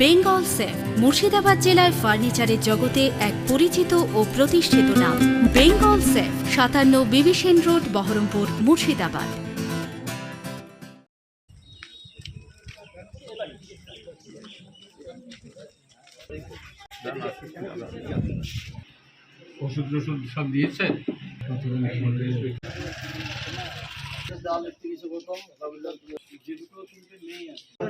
Bengal safe Murshidabad জেলায় ফার্নিচারের জগতে এক পরিচিত ও প্রতিষ্ঠিত নাম। বেঙ্গল সেফ সাতান্ন বিবিসেন রোড বহরমপুর মুর্শিদাবাদ। ওষুধ টষুধ সব দিয়েছে তারপরে এমএলএ সাহেব বললেন যে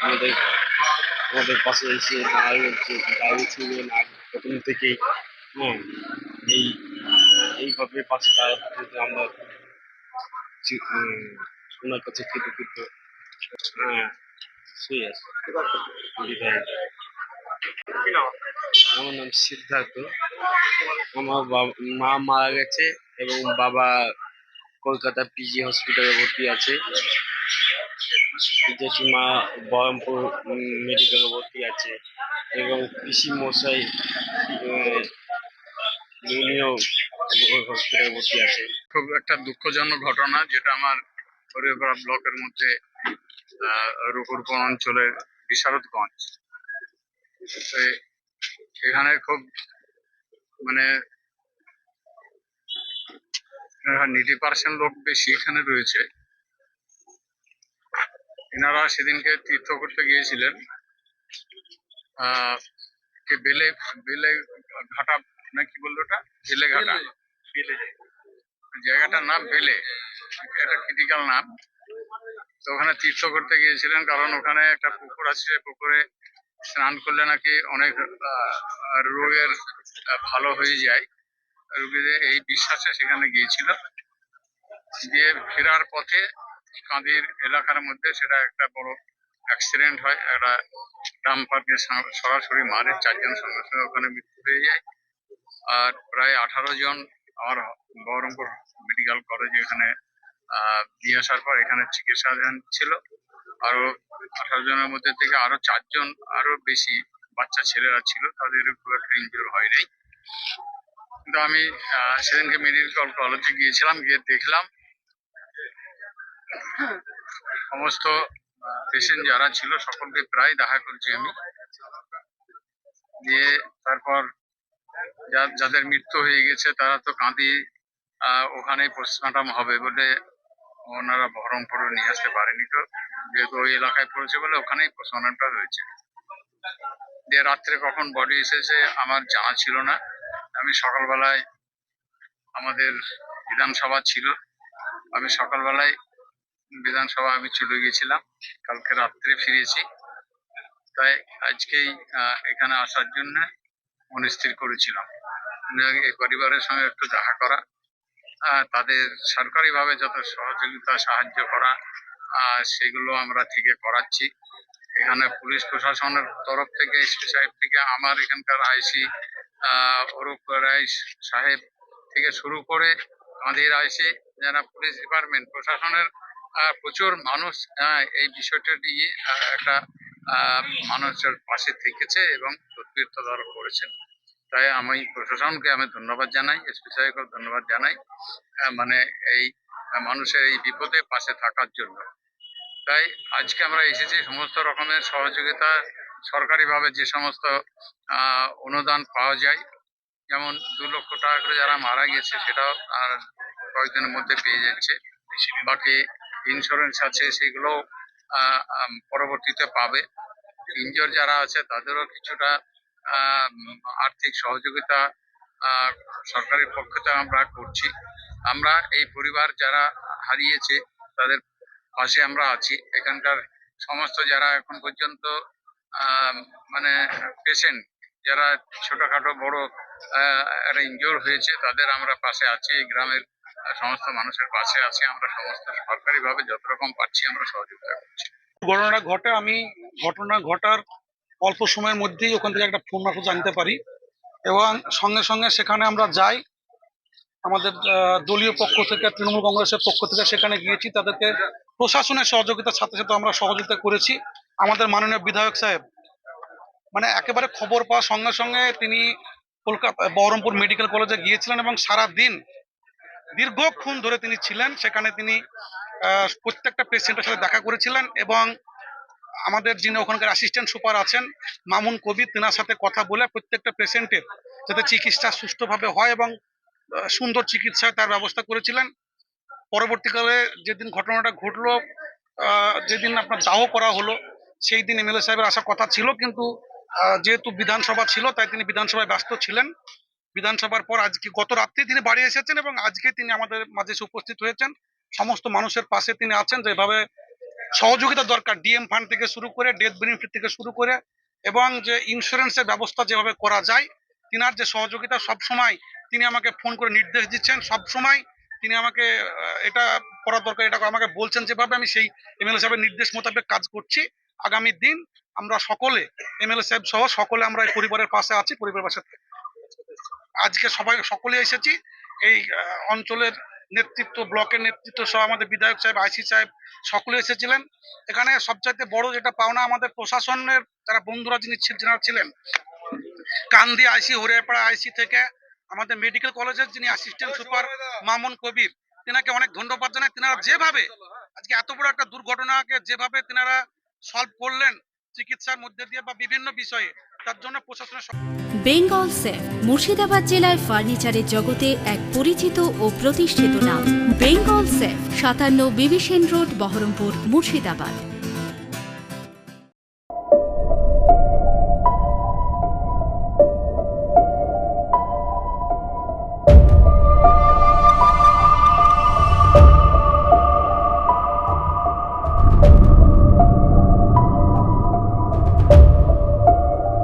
আমাদের আমাদের পাশে এসে দাঁড়িয়ে দাঁড়িয়েছিলেন আর প্রথম থেকেই হ্যাঁ এই এইভাবে পাশে দাঁড়াতে আমরা ওনার কাছে কৃতকৃত হ্যাঁ শুয়ে আছে। আমার নাম সিদ্ধার্থ। আমার বাবা- মা মারা গেছে এবং বাবা কলকাতা পিজি হসপিটালে ভর্তি আছে। জেঠিমা বহরমপুর মেডিকেলে ভর্তি আছে এবং মশাই ভর্তি আছে। খুব একটা দুঃখজনক ঘটনা যেটা আমার হরিপাড়া ব্লকের মধ্যে রঘুরপুর অঞ্চলের বিশারদগঞ্জ। এখানে খুব মানে নিটি পার্সেন্ট লোক বেশি এখানে রয়েছে। এনারা সেদিনকে তীর্থ করতে গিয়েছিলেন। আহ, বেলে বেলে ঘাটা না কি বলল ওটা? বেলে ঘাটা। জায়গাটার নাম বেলে। একটা ক্রিটিক্যাল নাম। তো ওখানে তীর্থ করতে গিয়েছিলেন কারণ ওখানে একটা পুকুর আছে পুকুরে স্নান করলে নাকি অনেক রোগের ভালো হয়ে যায়। রোগীদের এই বিশ্বাসে সেখানে গিয়েছিল। দিয়ে ফেরার পথে কাঁদির এলাকার মধ্যে সেটা একটা বড় অ্যাক্সিডেন্ট হয়। একটা ডাম্পারকে সরাসরি মারে, চারজন সঙ্গে সঙ্গে ওখানে মৃত্যু হয়ে যায়। আর প্রায় আঠারো জন আমার বহরমপুর মেডিকেল কলেজে এখানে দিয়ে আসার পর এখানে চিকিৎসাধীন ছিল। আরও আঠারো জনের মধ্যে থেকে আরও চারজন আরও বেশি বাচ্চা ছেলেরা ছিল, তাদের খুব একটা ইনজুর হয় নাই। কিন্তু আমি সেদিনকে মেডিকেল কলেজে গিয়েছিলাম, গিয়ে দেখলাম সমস্ত পেশেন্ট যারা ছিল সকলকে প্রায় দেখা করছি আমি। দিয়ে তারপর যাদের মৃত্যু হয়ে গেছে তারা তো কাঁদি আহ, ওখানেই পোস্টমর্টম হবে বলে ওনারা বহরমপুরে নিয়ে আসতে পারেনি তো। যেহেতু ওই এলাকায় পড়েছে বলে ওখানেই পোস্টমর্টমটা হয়েছে দিয়ে রাত্রে কখন বডি এসেছে আমার জানা ছিল না। আমি সকালবেলায় আমাদের বিধানসভা ছিল। আমি সকালবেলায় বিধানসভা আমি চলে গেছিলাম কালকে রাত্রে ফিরেছি। তাই আজকেই এখানে আসার জন্য মনস্থির করেছিলাম। মানে এই পরিবারের সঙ্গে একটু দেখা করা তাদের সরকারিভাবে যত সহযোগিতা, সাহায্য করা সেগুলো আমরা থেকে করাচ্ছি। এখানে পুলিশ প্রশাসনের তরফ থেকে, এসপি সাহেব থেকে, আমার এখানকার আইসি অরূপ রায় সাহেব থেকে শুরু করে আমাদের আইসি, যারা পুলিশ ডিপার্টমেন্ট, প্রশাসনের প্রচুর মানুষ এই বিষয়টা নিয়ে একটা মানুষের পাশে থেকেছে এবং তদবির তদারক করেছেন। তাই আমি প্রশাসনকে আমি ধন্যবাদ জানাই এসপি সাহেবকে ধন্যবাদ জানাই মানে এই মানুষের এই বিপদে পাশে থাকার জন্য। তাই আজকে আমরা এসেছি সমস্ত রকমের সহযোগিতা, সরকারিভাবে যে সমস্ত অনুদান পাওয়া যায়, যেমন দু লক্ষ টাকা করে যারা মারা গেছে, সেটাও আর কয়েকদিনের মধ্যে পেয়ে যাচ্ছে। বাকি ইন্স্যুরেন্স আছে, সেগুলো পরবর্তীতে পাবে। ইনজোর যারা আছে, তাদেরও কিছুটা আর্থিক সহযোগিতা সরকারের পক্ষ থেকে আমরা করছি। আমরা এই পরিবার যারা হারিয়েছে, তাদের পাশে আমরা আছি। এখানকার সমস্ত যারা এখন পর্যন্ত মানে পেশেন্ট যারা ছোটখাটো বড় একটা হয়েছে, তাদের আমরা পাশে আছি। এই গ্রামের সমস্ত মানুষের পাশে আছি, আমরা সমস্ত সরকারিভাবে যত রকম পাচ্ছি আমরা সহযোগিতা করছি। ঘটনাটা ঘটে, আমি ঘটনা ঘটার অল্প সময়ের মধ্যেই ওখান থেকে একটা ফোন মারফত জানতে পারি এবং সঙ্গে সঙ্গে সেখানে আমরা যাই। আমাদের দলীয় পক্ষ থেকে, তৃণমূল কংগ্রেসের পক্ষ থেকে সেখানে গিয়েছি, তাদেরকে প্রশাসনের সহযোগিতার সাথে সাথে আমরা সহযোগিতা করেছি। আমাদের মাননীয় বিধায়ক সাহেব মানে একেবারে খবর পাওয়ার সঙ্গে সঙ্গে তিনি কলকাতা, বহরমপুর মেডিকেল কলেজে গিয়েছিলেন এবং সারা দিন দীর্ঘক্ষণ ধরে তিনি ছিলেন। সেখানে তিনি প্রত্যেকটা পেশেন্টের সাথে দেখা করেছিলেন এবং আমাদের যিনি ওখানকার অ্যাসিস্ট্যান্ট সুপার আছেন, মামুন কবির, তেনার সাথে কথা বলে প্রত্যেকটা পেশেন্টের যাতে চিকিৎসা সুষ্ঠুভাবে হয় এবং সুন্দর চিকিৎসায় তার ব্যবস্থা করেছিলেন। পরবর্তীকালে যেদিন ঘটনাটা ঘটলো যেদিন আপনার দাহ করা হলো, সেই দিন এমএলএ সাহেবের আসার কথা ছিল। কিন্তু যেহেতু বিধানসভা ছিল, তাই তিনি বিধানসভায় ব্যস্ত ছিলেন। বিধানসভার পর আজকে গত রাত্রে তিনি বাড়ি এসেছেন এবং আজকে তিনি আমাদের মাঝে উপস্থিত হয়েছেন। সমস্ত মানুষের পাশে তিনি আছেন যেভাবে সহযোগিতা দরকার, ডিএম ফান্ড থেকে শুরু করে ডেথ বেনিফিট থেকে শুরু করে এবং যে ইন্স্যুরেন্সের ব্যবস্থা যেভাবে করা যায়, তিনার যে সহযোগিতা সব সময় তিনি আমাকে ফোন করে নির্দেশ দিচ্ছেন। সব সময় তিনি আমাকে এটা করার দরকার, এটা আমাকে বলছেন যেভাবে আমি সেই এমএলএ সাহেবের নির্দেশ মোতাবেক কাজ করছি। আগামী দিন আমরা সকলে এমএলএ সাহেব সহ সকলে আমরা এই পরিবারের পাশে আছি, পরিবারের পাশে আজকে সবাই, সকলে এসেছি। এই অঞ্চলের নেতৃত্ব, ব্লকের নেতৃত্ব সহ আমাদের বিধায়ক সাহেব, আইসি সাহেব, সকলে এসেছিলেন। এখানে সবচাইতে বড় যেটা পাওনা আমাদের প্রশাসনের, যারা বন্ধুরা যিনি যারা ছিলেন, কান্দি আইসি, হরিয়াপাড়া আইসি থেকে আমাদের মেডিকেল কলেজের যিনি অ্যাসিস্ট্যান্ট সুপার মামুন কবির, তেনাকে অনেক ধন্যবাদ জানাই। তেনারা যেভাবে, আজকে এত বড় একটা দুর্ঘটনাকে যেভাবে তেনারা সলভ করলেন, চিকিৎসার মধ্যে দিয়ে বা বিভিন্ন বিষয়ে তার জন্য প্রশাসনের বেঙ্গল সেফ, মুর্শিদাবাদ জেলায় ফার্নিচারের জগতে এক পরিচিত ও প্রতিষ্ঠিত নাম। বেঙ্গল সেফ, সাতান্ন বিবিসেন রোড, বহরমপুর, মুর্শিদাবাদ।